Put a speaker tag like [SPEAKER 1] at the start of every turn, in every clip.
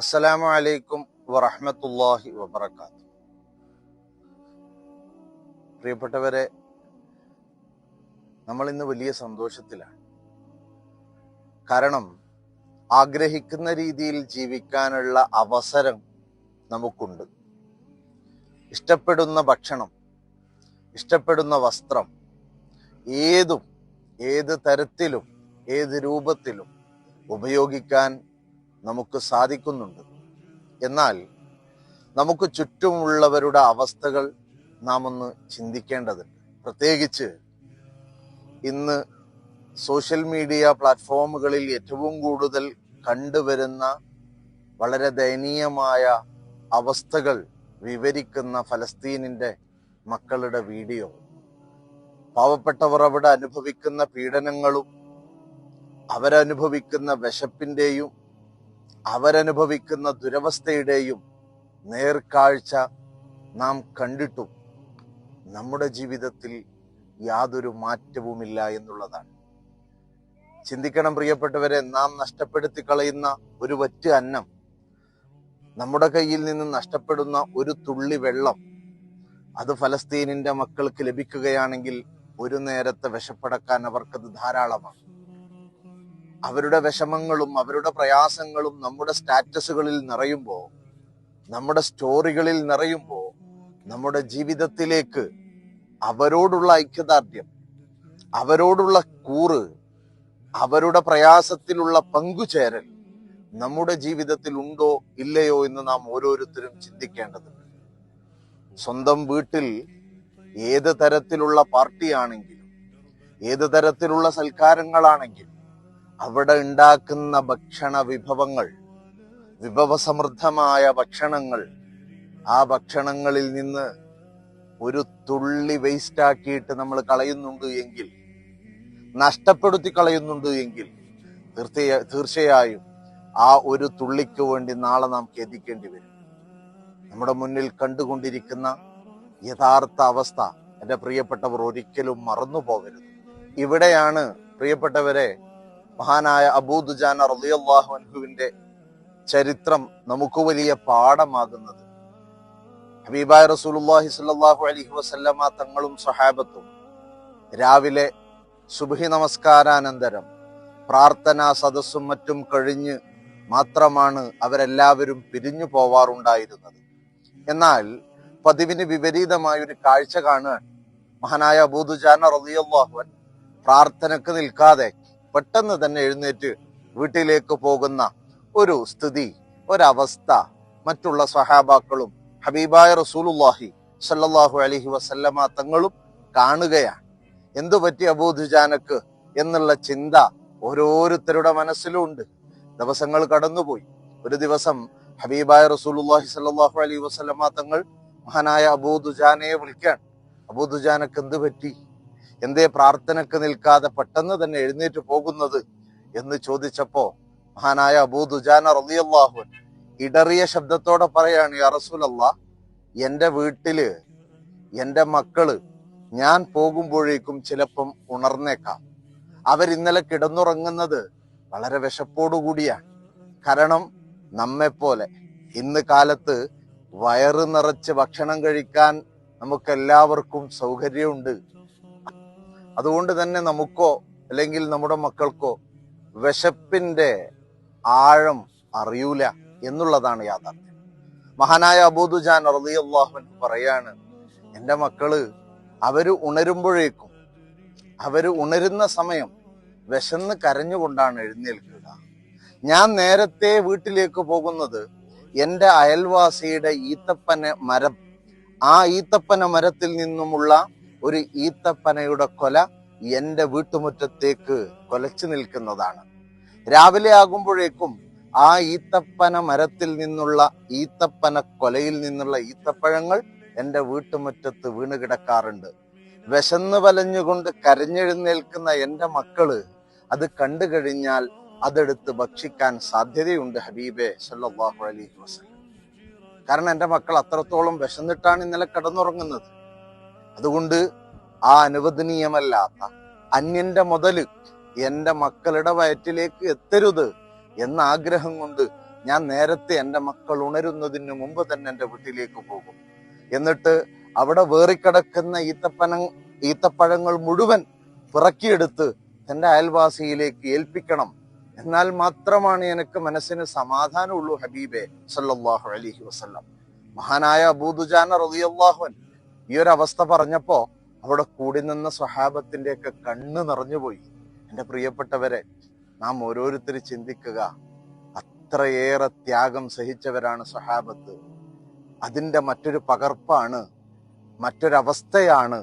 [SPEAKER 1] അസ്സലാമു അലൈക്കും വറഹമത്തല്ലാഹി വബർക്കാത്തു പ്രിയപ്പെട്ടവരെ നമ്മൾ ഇന്ന് വലിയ സന്തോഷത്തിലാണ്. കാരണം ആഗ്രഹിക്കുന്ന രീതിയിൽ ജീവിക്കാനുള്ള അവസരം നമുക്കുണ്ട്. ഇഷ്ടപ്പെടുന്ന ഭക്ഷണം ഇഷ്ടപ്പെടുന്ന വസ്ത്രം ഏതും ഏത് തരത്തിലും ഏത് രൂപത്തിലും ഉപയോഗിക്കാൻ നമുക്ക് സാധിക്കുന്നുണ്ട്. എന്നാൽ നമുക്ക് ചുറ്റുമുള്ളവരുടെ അവസ്ഥകൾ നാം ഒന്ന് ചിന്തിക്കേണ്ടതുണ്ട്. പ്രത്യേകിച്ച് ഇന്ന് സോഷ്യൽ മീഡിയ പ്ലാറ്റ്ഫോമുകളിൽ ഏറ്റവും കൂടുതൽ കണ്ടുവരുന്ന വളരെ ദയനീയമായ അവസ്ഥകൾ വിവരിക്കുന്ന ഫലസ്തീനിന്റെ മക്കളുടെ വീഡിയോ. പാവപ്പെട്ടവർ അവിടെ അനുഭവിക്കുന്ന പീഡനങ്ങളും അവരനുഭവിക്കുന്ന വിശപ്പിന്റെയും അവരനുഭവിക്കുന്ന ദുരവസ്ഥയുടെയും നേർക്കാഴ്ച നാം കണ്ടിട്ടും നമ്മുടെ ജീവിതത്തിൽ യാതൊരു മാറ്റവുമില്ല എന്നുള്ളതാണ്. ചിന്തിക്കണം പ്രിയപ്പെട്ടവരെ നാം നഷ്ടപ്പെടുത്തി കളയുന്ന ഒരു വറ്റ് അന്നം നമ്മുടെ കയ്യിൽ നിന്ന് നഷ്ടപ്പെടുന്ന ഒരു തുള്ളി വെള്ളം അത് ഫലസ്തീനിന്റെ മക്കൾക്ക് ലഭിക്കുകയാണെങ്കിൽ ഒരു നേരത്തെ വിശപ്പടക്കാൻ അവർക്കത് ധാരാളമാണ്. അവരുടെ വിഷമങ്ങളും അവരുടെ പ്രയാസങ്ങളും നമ്മുടെ സ്റ്റാറ്റസുകളിൽ നിറയുമ്പോൾ നമ്മുടെ സ്റ്റോറികളിൽ നിറയുമ്പോൾ നമ്മുടെ ജീവിതത്തിലേക്ക് അവരോടുള്ള ഐക്യദാർഢ്യം അവരോടുള്ള കൂറ് അവരുടെ പ്രയാസത്തിലുള്ള പങ്കുചേരൽ നമ്മുടെ ജീവിതത്തിൽ ഉണ്ടോ ഇല്ലയോ എന്ന് നാം ഓരോരുത്തരും ചിന്തിക്കേണ്ടതുണ്ട്. സ്വന്തം വീട്ടിൽ ഏത് തരത്തിലുള്ള പാർട്ടിയാണെങ്കിലും ഏത് തരത്തിലുള്ള സൽക്കാരങ്ങളാണെങ്കിലും അവിടെ ഉണ്ടാക്കുന്ന ഭക്ഷണ വിഭവങ്ങൾ വിഭവസമൃദ്ധമായ ഭക്ഷണങ്ങൾ ആ ഭക്ഷണങ്ങളിൽ നിന്ന് ഒരു തുള്ളി വേസ്റ്റ് ആക്കിയിട്ട് നമ്മൾ കളയുന്നുണ്ട് എങ്കിൽ നഷ്ടപ്പെടുത്തി കളയുന്നുണ്ട് എങ്കിൽ തീർച്ചയാ തീർച്ചയായും ആ ഒരു തുള്ളിക്ക് വേണ്ടി നാളെ നാം ഖേദിക്കേണ്ടി വരും. നമ്മുടെ മുന്നിൽ കണ്ടുകൊണ്ടിരിക്കുന്ന യഥാർത്ഥ അവസ്ഥ എന്റെ പ്രിയപ്പെട്ടവർ ഒരിക്കലും മറന്നു പോകരുത് ഇവിടെയാണ് പ്രിയപ്പെട്ടവരെ മഹാനായ അബൂദുജാന റളിയല്ലാഹു അൻഹുവിന്റെ ചരിത്രം നമുക്ക് വലിയ പാഠമാകുന്നത്. ഹബീബായ റസൂലുള്ളാഹി സ്വല്ലല്ലാഹു അലൈഹി വസല്ലമ തങ്ങളും സഹാബത്തും രാവിലെ സുബഹി നമസ്കാരാനന്തരം പ്രാർത്ഥനാ സദസ്സും മറ്റും കഴിഞ്ഞ് മാത്രമാണ് അവരെല്ലാവരും പിരിഞ്ഞു പോവാറുണ്ടായിരുന്നത്. എന്നാൽ പതിവിന് വിപരീതമായ ഒരു കാഴ്ച കാണുകയാണ് മഹാനായ അബൂദുജാന റളിയല്ലാഹു അൻ പ്രാർത്ഥനക്ക് നിൽക്കാതെ പെട്ടെന്ന് തന്നെ എഴുന്നേറ്റ് വീട്ടിലേക്ക് പോകുന്ന ഒരു സ്ഥിതി ഒരവസ്ഥ മറ്റുള്ള സഹാബാക്കളും ഹബീബായ റസൂലുല്ലാഹി സല്ലാഹു അലഹി വസല്ലമ തങ്ങളും കാണുകയാണ്. എന്തു പറ്റി അബൂദുജാനക്ക് എന്നുള്ള ചിന്ത ഓരോരുത്തരുടെ മനസ്സിലും ഉണ്ട്. ദിവസങ്ങൾ കടന്നുപോയി. ഒരു ദിവസം ഹബീബായ റസൂലുല്ലാഹി സല്ലാഹു അലൈഹി വസല്ലമ തങ്ങൾ മഹാനായ അബൂദുജാനയെ വിളിക്കാൻ അബൂദുജാനക്ക് എന്ത് പറ്റി? എന്തേ പ്രാർത്ഥനക്ക് നിൽക്കാതെ പെട്ടെന്ന് തന്നെ എഴുന്നേറ്റ് പോകുന്നത് എന്ന് ചോദിച്ചപ്പോ മഹാനായ അബൂ ദുജാന റളിയല്ലാഹു അൻഹു ഇടറിയ ശബ്ദത്തോടെ പറയാണ് യാ റസൂലല്ലാ എന്റെ വീട്ടിൽ എന്റെ മക്കൾ ഞാൻ പോകുമ്പോഴേക്കും ചിലപ്പം ഉണർന്നേക്കാം. അവരിന്നലെ കിടന്നുറങ്ങുന്നത് വളരെ വിശപ്പോടുകൂടിയാണ്. കാരണം നമ്മെപ്പോലെ ഇന്ന് കാലത്ത് വയറ് നിറച്ച് ഭക്ഷണം കഴിക്കാൻ നമുക്കെല്ലാവർക്കും സൗകര്യമുണ്ട്. അതുകൊണ്ട് തന്നെ നമുക്കോ അല്ലെങ്കിൽ നമ്മുടെ മക്കൾക്കോ വിശപ്പിന്റെ ആഴം അറിയൂല എന്നുള്ളതാണ് യാഥാർത്ഥ്യം. മഹാനായ അബൂദുജാൻ റളിയല്ലാഹു പറയാണ് എന്റെ മക്കൾ അവർ ഉണരുമ്പോഴേക്കും അവർ ഉണരുന്ന സമയം വിശന്ന് കരഞ്ഞുകൊണ്ടാണ് എഴുന്നേൽക്കുക. ഞാൻ നേരത്തെ വീട്ടിലേക്ക് പോകുന്നത് എന്റെ അയൽവാസിയുടെ ഈത്തപ്പന മരം ആ ഈത്തപ്പന മരത്തിൽ നിന്നുമുള്ള ഒരു ഈത്തപ്പനയുടെ കൊല എന്റെ വീട്ടുമുറ്റത്തേക്ക് കൊലച്ചു നിൽക്കുന്നതാണ്. രാവിലെ ആകുമ്പോഴേക്കും ആ ഈത്തപ്പന മരത്തിൽ നിന്നുള്ള ഈത്തപ്പന കൊലയിൽ നിന്നുള്ള ഈത്തപ്പഴങ്ങൾ എന്റെ വീട്ടുമുറ്റത്ത് വീണ് കിടക്കാറുണ്ട്. വിശന്ന് വലഞ്ഞുകൊണ്ട് കരഞ്ഞെഴുന്നേൽക്കുന്ന എന്റെ മക്കൾ അത് കണ്ടു കഴിഞ്ഞാൽ അതെടുത്ത് ഭക്ഷിക്കാൻ സാധ്യതയുണ്ട് ഹബീബെ സല്ലാഹു അലൈഹി വസ്ലം കാരണം എന്റെ മക്കൾ അത്രത്തോളം വിശന്നിട്ടാണ് ഇന്നലെ കിടന്നുറങ്ങുന്നത്. അതുകൊണ്ട് ആ അനുവദനീയമല്ലാത്ത അന്യന്റെ മുതൽ എന്റെ മക്കളുടെ വയറ്റിലേക്ക് എത്തരുത് എന്ന ആഗ്രഹം കൊണ്ട് ഞാൻ നേരത്തെ എന്റെ മക്കൾ ഉണരുന്നതിന് മുമ്പ് തന്നെ എന്റെ വീട്ടിലേക്ക് പോകും. എന്നിട്ട് അവിടെ വേറിക്കിടക്കുന്ന ഈത്തപ്പന ഈത്തപ്പഴങ്ങൾ മുഴുവൻ പിറക്കിയെടുത്ത് തന്റെ അയൽവാസിയിലേക്ക് ഏൽപ്പിക്കണം. എന്നാൽ മാത്രമാണ് എനിക്ക് മനസ്സിന് സമാധാനമുള്ളൂ ഹബീബെ സല്ലാഹു അലഹി വസല്ലം. മഹാനായ അബൂദുജാന റളിയല്ലാഹുൻ ഈ ഒരു അവസ്ഥ പറഞ്ഞപ്പോ അവിടെ കൂടി നിന്ന സ്വഹാബത്തിന്റെ ഒക്കെ കണ്ണ് നിറഞ്ഞുപോയി. എന്റെ പ്രിയപ്പെട്ടവരെ നാം ഓരോരുത്തർ ചിന്തിക്കുക. അത്രയേറെ ത്യാഗം സഹിച്ചവരാണ് സ്വഹാബത്ത്. അതിന്റെ മറ്റൊരു പകർപ്പാണ് മറ്റൊരവസ്ഥയാണ്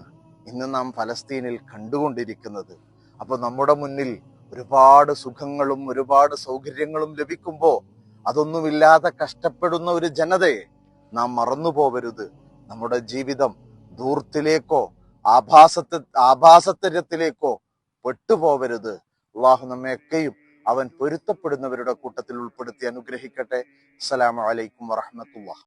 [SPEAKER 1] ഇന്ന് നാം ഫലസ്തീനിൽ കണ്ടുകൊണ്ടിരിക്കുന്നത്. അപ്പോൾ നമ്മുടെ മുന്നിൽ ഒരുപാട് സുഖങ്ങളും ഒരുപാട് സൗകര്യങ്ങളും ലഭിക്കുമ്പോൾ അതൊന്നുമില്ലാതെ കഷ്ടപ്പെടുന്ന ഒരു ജനതയെ നാം മറന്നു പോവരുത് നമ്മുടെ ജീവിതം ദൂർത്തിലേക്കോ ആഭാസത്തെ ആഭാസത്തരത്തിലേക്കോ പെട്ടുപോവരുത്. അള്ളാഹു നമ്മയൊക്കെയും അവൻ പൊരുത്തപ്പെടുന്നവരുടെ കൂട്ടത്തിൽ ഉൾപ്പെടുത്തി അനുഗ്രഹിക്കട്ടെ. അസ്സലാമു അലൈക്കും വറഹ്മത്തുള്ളാഹി.